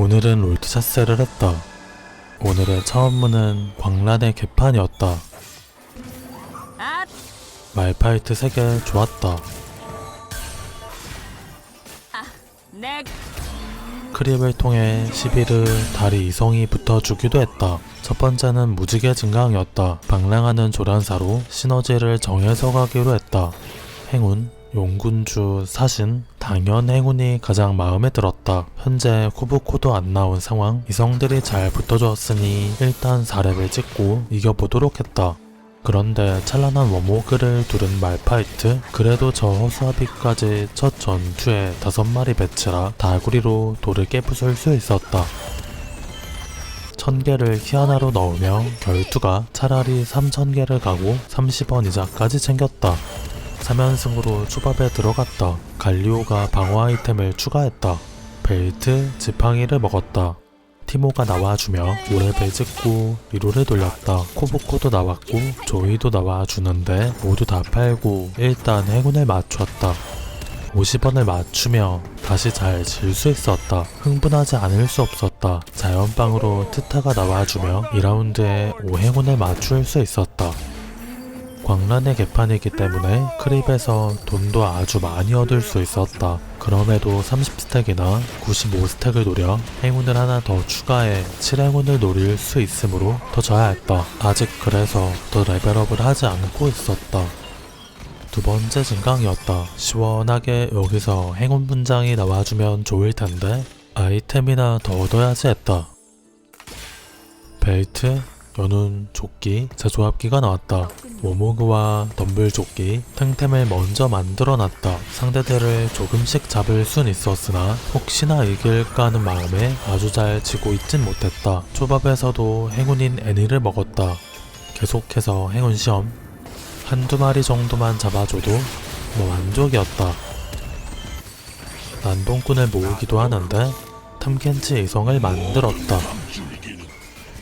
오늘은 롤드샷스를 했다. 오늘의 처음 문은 광란의 개판이었다. 아, 말파이트 3개 좋았다. 내 크립을 통해 시비르 다리 이성이 붙어주기도 했다. 첫 번째는 무지개 증강이었다. 방랑하는 조련사로 시너지를 정해서 가기로 했다. 행운, 용군주, 사신, 당연 행운이 가장 마음에 들었다. 현재 쿠브코도 안 나온 상황, 이성들이 잘 붙어주었으니 일단 4렙을 찍고 이겨보도록 했다. 그런데 찬란한 워모그를 두른 말파이트 그래도 저 허수아비까지 첫 전투에 다섯 마리 배치라 다구리로 돌을 깨부술 수 있었다. 천 개를 키아나로 넣으며 결투가 차라리 3천 개를 가고 30원 이자까지 챙겼다. 3연승으로 초밥에 들어갔다. 갈리오가 방어 아이템을 추가했다. 벨트, 지팡이를 먹었다. 티모가 나와주며 오랩을 찍고 리로를 돌렸다. 코보코도 나왔고 조이도 나와주는데 모두 다 팔고 일단 행운을 맞췄다. 50원을 맞추며 다시 잘 질 수 있었다. 흥분하지 않을 수 없었다. 자연빵으로 트타가 나와주며 2라운드에 5행운을 맞출 수 있었다. 광란의 개판이기 때문에 크립에서 돈도 아주 많이 얻을 수 있었다. 그럼에도 30스택이나 95스택을 노려 행운을 하나 더 추가해 7행운을 노릴 수 있으므로 더 져야 했다. 아직 그래서 더 레벨업을 하지 않고 있었다. 두 번째 증강이었다. 시원하게 여기서 행운 분장이 나와주면 좋을 텐데 아이템이나 더 얻어야지 했다. 벨트, 연운, 조끼, 제조합기가 나왔다. 모모그와 덤블 조끼, 탱템을 먼저 만들어놨다. 상대들을 조금씩 잡을 순 있었으나 혹시나 이길까 하는 마음에 아주 잘 지고 있진 못했다. 초밥에서도 행운인 애니를 먹었다. 계속해서 행운 시험. 한두 마리 정도만 잡아줘도 뭐 만족이었다. 난동꾼을 모으기도 하는데 탐켄치 이성을 만들었다.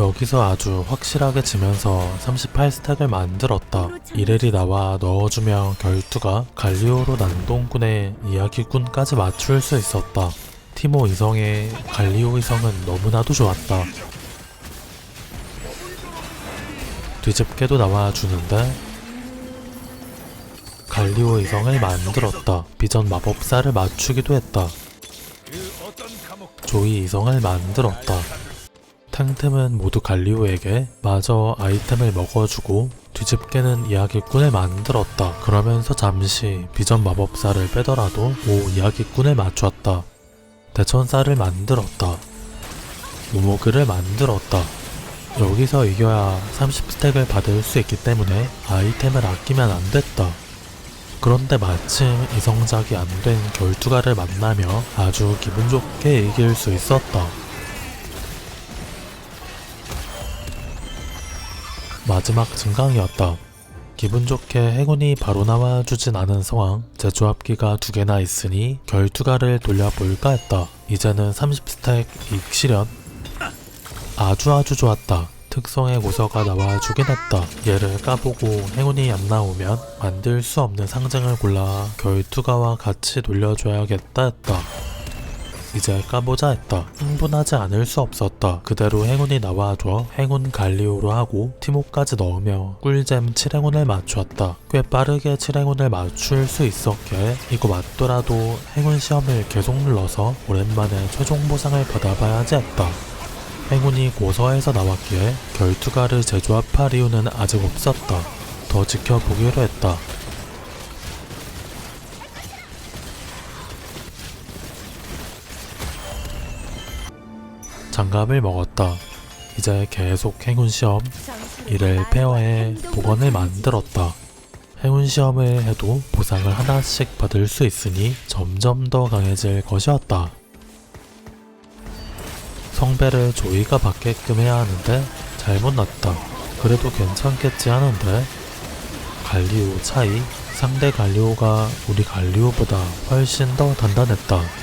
여기서 아주 확실하게 지면서 38스택을 만들었다. 이렐이 나와 넣어주며 결투가 갈리오로 난동꾼의 이야기꾼까지 맞출 수 있었다. 티모 이성의 갈리오 이성은 너무나도 좋았다. 뒤집게도 나와주는데 갈리오 이성을 만들었다. 비전 마법사를 맞추기도 했다. 조이 이성을 만들었다. 탱템은 모두 갈리오에게 마저 아이템을 먹어주고 뒤집개는 이야기꾼을 만들었다. 그러면서 잠시 비전 마법사를 빼더라도 오 이야기꾼을 맞췄다. 대천사를 만들었다. 무모그를 만들었다. 여기서 이겨야 30스택을 받을 수 있기 때문에 아이템을 아끼면 안 됐다. 그런데 마침 이성작이 안 된 결투가를 만나며 아주 기분 좋게 이길 수 있었다. 마지막 증강이었다. 기분 좋게 행운이 바로 나와주진 않은 상황, 제조합기가 두 개나 있으니 결투가를 돌려볼까 했다. 이제는 30스택 익실현. 아주 아주 좋았다. 특성의 고서가 나와주긴 했다. 얘를 까보고 행운이 안 나오면 만들 수 없는 상징을 골라 결투가와 같이 돌려줘야겠다 했다. 이제 까보자 했다. 흥분하지 않을 수 없었다. 그대로 행운이 나와줘 행운 갈리오로 하고 티모까지 넣으며 꿀잼 7행운을 맞추었다. 꽤 빠르게 7행운을 맞출 수 있었기에 이거 맞더라도 행운 시험을 계속 눌러서 오랜만에 최종 보상을 받아봐야지 했다. 행운이 고서에서 나왔기에 결투가를 제조합할 이유는 아직 없었다. 더 지켜보기로 했다. 장갑을 먹었다. 이제 계속 행운 시험, 이를 페어해 복원을 만들었다. 행운 시험을 해도 보상을 하나씩 받을 수 있으니 점점 더 강해질 것이었다. 성배를 조이가 받게끔 해야 하는데 잘못 났다. 그래도 괜찮겠지 하는데 갈리오 차이 상대 갈리오가 우리 갈리오보다 훨씬 더 단단했다.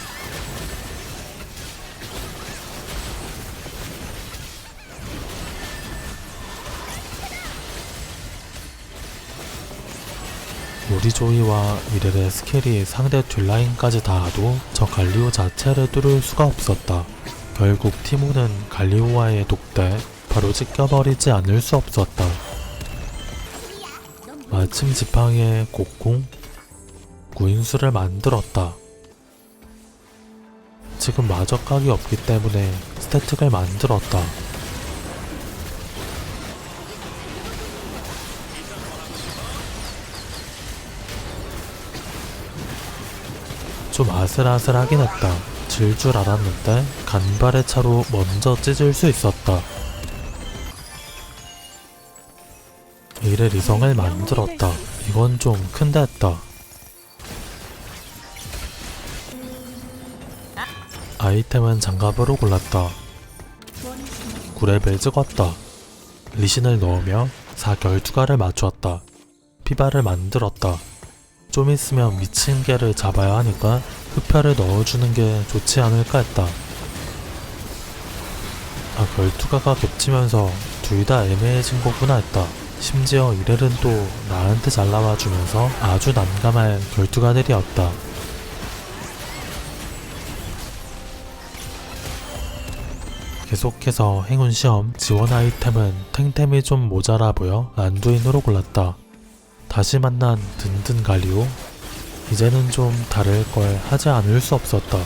우리 조이와 이렐의 스킬이 상대 뒷라인까지 닿아도 저 갈리오 자체를 뚫을 수가 없었다. 결국 티모는 갈리오와의 독대 바로 찢겨버리지 않을 수 없었다. 마침 지팡이에 곡궁 구인수를 만들었다. 지금 마적각이 없기 때문에 스태틱을 만들었다. 좀 아슬아슬하긴 했다. 질 줄 알았는데 간발의 차로 먼저 찢을 수 있었다. 이래 리성을 만들었다. 이건 좀 큰데 했다. 아이템은 장갑으로 골랐다. 9레벨 찍었다. 리신을 넣으며 4결투가를 맞추었다. 피바를 만들었다. 좀 있으면 미친 개를 잡아야 하니까 흡혈을 넣어주는 게 좋지 않을까 했다. 아, 결투가가 겹치면서 둘 다 애매해진 거구나 했다. 심지어 이렐은 또 나한테 잘 나와주면서 아주 난감할 결투가들이었다. 계속해서 행운 시험 지원 아이템은 탱템이 좀 모자라 보여 란두인으로 골랐다. 다시 만난 든든 갈리오 이제는 좀 다를 걸 하지 않을 수 없었다.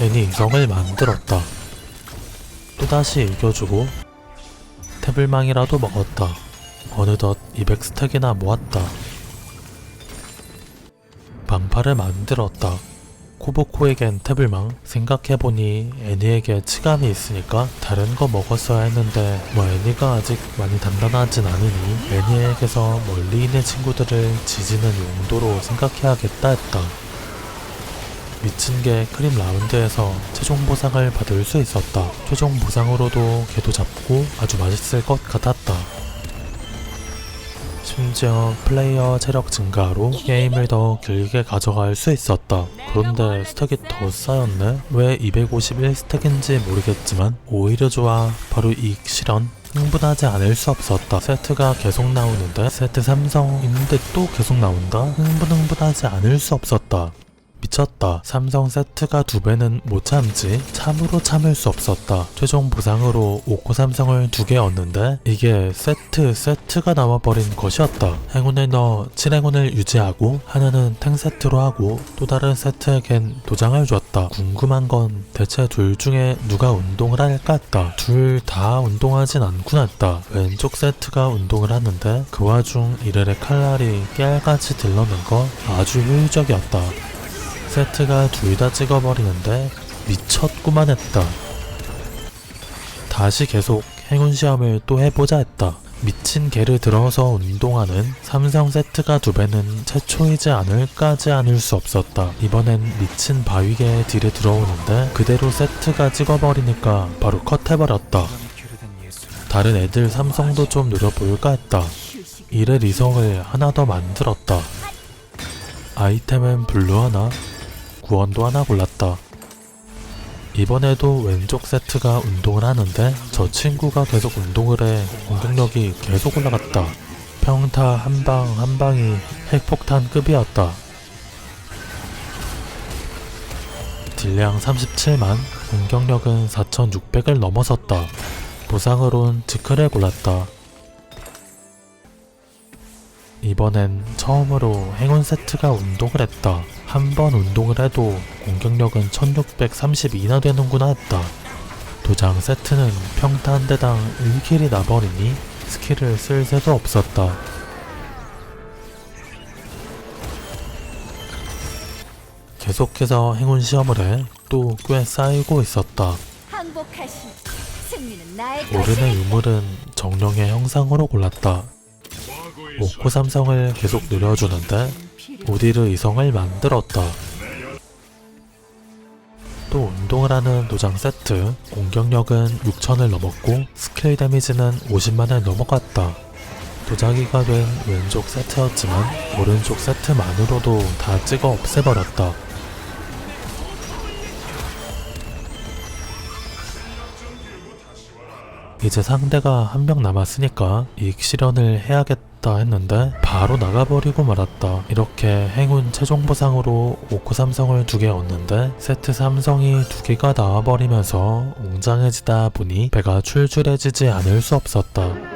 애니 이성을 만들었다. 또다시 이겨주고 태블망이라도 먹었다. 어느덧 200스택이나 모았다. 방파를 만들었다. 코보코에겐 태블망 생각해보니 애니에게 치감이 있으니까 다른 거 먹었어야 했는데 뭐 애니가 아직 많이 단단하진 않으니 애니에게서 멀리 있는 친구들을 지지는 용도로 생각해야겠다 했다. 미친 게 크림 라운드에서 최종 보상을 받을 수 있었다. 최종 보상으로도 개도 잡고 아주 맛있을 것 같았다. 심지어 플레이어 체력 증가로 게임을 더 길게 가져갈 수 있었다. 그런데 스택이 더 쌓였네? 왜 251스택인지 모르겠지만 오히려 좋아. 바로 이 실현. 흥분하지 않을 수 없었다. 세트가 계속 나오는데 세트 삼성 있는데 또 계속 나온다? 흥분 흥분하지 않을 수 없었다. 미쳤다. 삼성 세트가 두 배는 못 참지. 참으로 참을 수 없었다. 최종 보상으로 오코 삼성을 두 개 얻는데 이게 세트 세트가 나와버린 것이었다. 행운을 넣어 7행운을 유지하고 하나는 탱 세트로 하고 또 다른 세트에겐 도장을 줬다. 궁금한 건 대체 둘 중에 누가 운동을 할까 했다. 둘 다 운동하진 않구나 했다. 왼쪽 세트가 운동을 하는데 그 와중 이르의 칼날이 깨알같이 들러는 거 아주 효율적이었다. 세트가 둘 다 찍어버리는데 미쳤구만 했다. 다시 계속 행운 시험을 또 해보자 했다. 미친 개를 들어서 운동하는 삼성 세트가 두 배는 최초이지 않을까지 않을 수 없었다. 이번엔 미친 바위개의 딜에 들어오는데 그대로 세트가 찍어버리니까 바로 컷해버렸다. 다른 애들 삼성도 좀 노려볼까 했다. 이래 리성을 하나 더 만들었다. 아이템은 블루 하나, 구원도 하나 골랐다. 이번에도 왼쪽 세트가 운동을 하는데 저 친구가 계속 운동을 해 공격력이 계속 올라갔다. 평타 한 방 한 방이 핵폭탄급이었다. 딜량 37만, 공격력은 4600을 넘어섰다. 보상으론 지크를 골랐다. 이번엔 처음으로 행운 세트가 운동을 했다. 한 번 운동을 해도 공격력은 1632나 되는구나 했다. 도장 세트는 평타 한 대당 1킬이 나버리니 스킬을 쓸 새도 없었다. 계속해서 행운 시험을 해 또 꽤 쌓이고 있었다. 것이. 유물은 정령의 형상으로 골랐다. 목코 삼성을 계속 늘려주는데 오디르 이성을 만들었다. 또 운동을 하는 도장 세트 공격력은 6천을 넘었고 스킬 데미지는 50만을 넘어갔다. 도자기가 된 왼쪽 세트였지만 오른쪽 세트만으로도 다 찍어 없애버렸다. 이제 상대가 한 명 남았으니까 이익 실현을 해야겠다. 겠다 했는데 바로 나가버리고 말았다. 이렇게 행운 최종 보상으로 오크 삼성을 두 개 얻는데 세트 삼성이 두 개가 나와버리면서 웅장해지다 보니 배가 출출해지지 않을 수 없었다.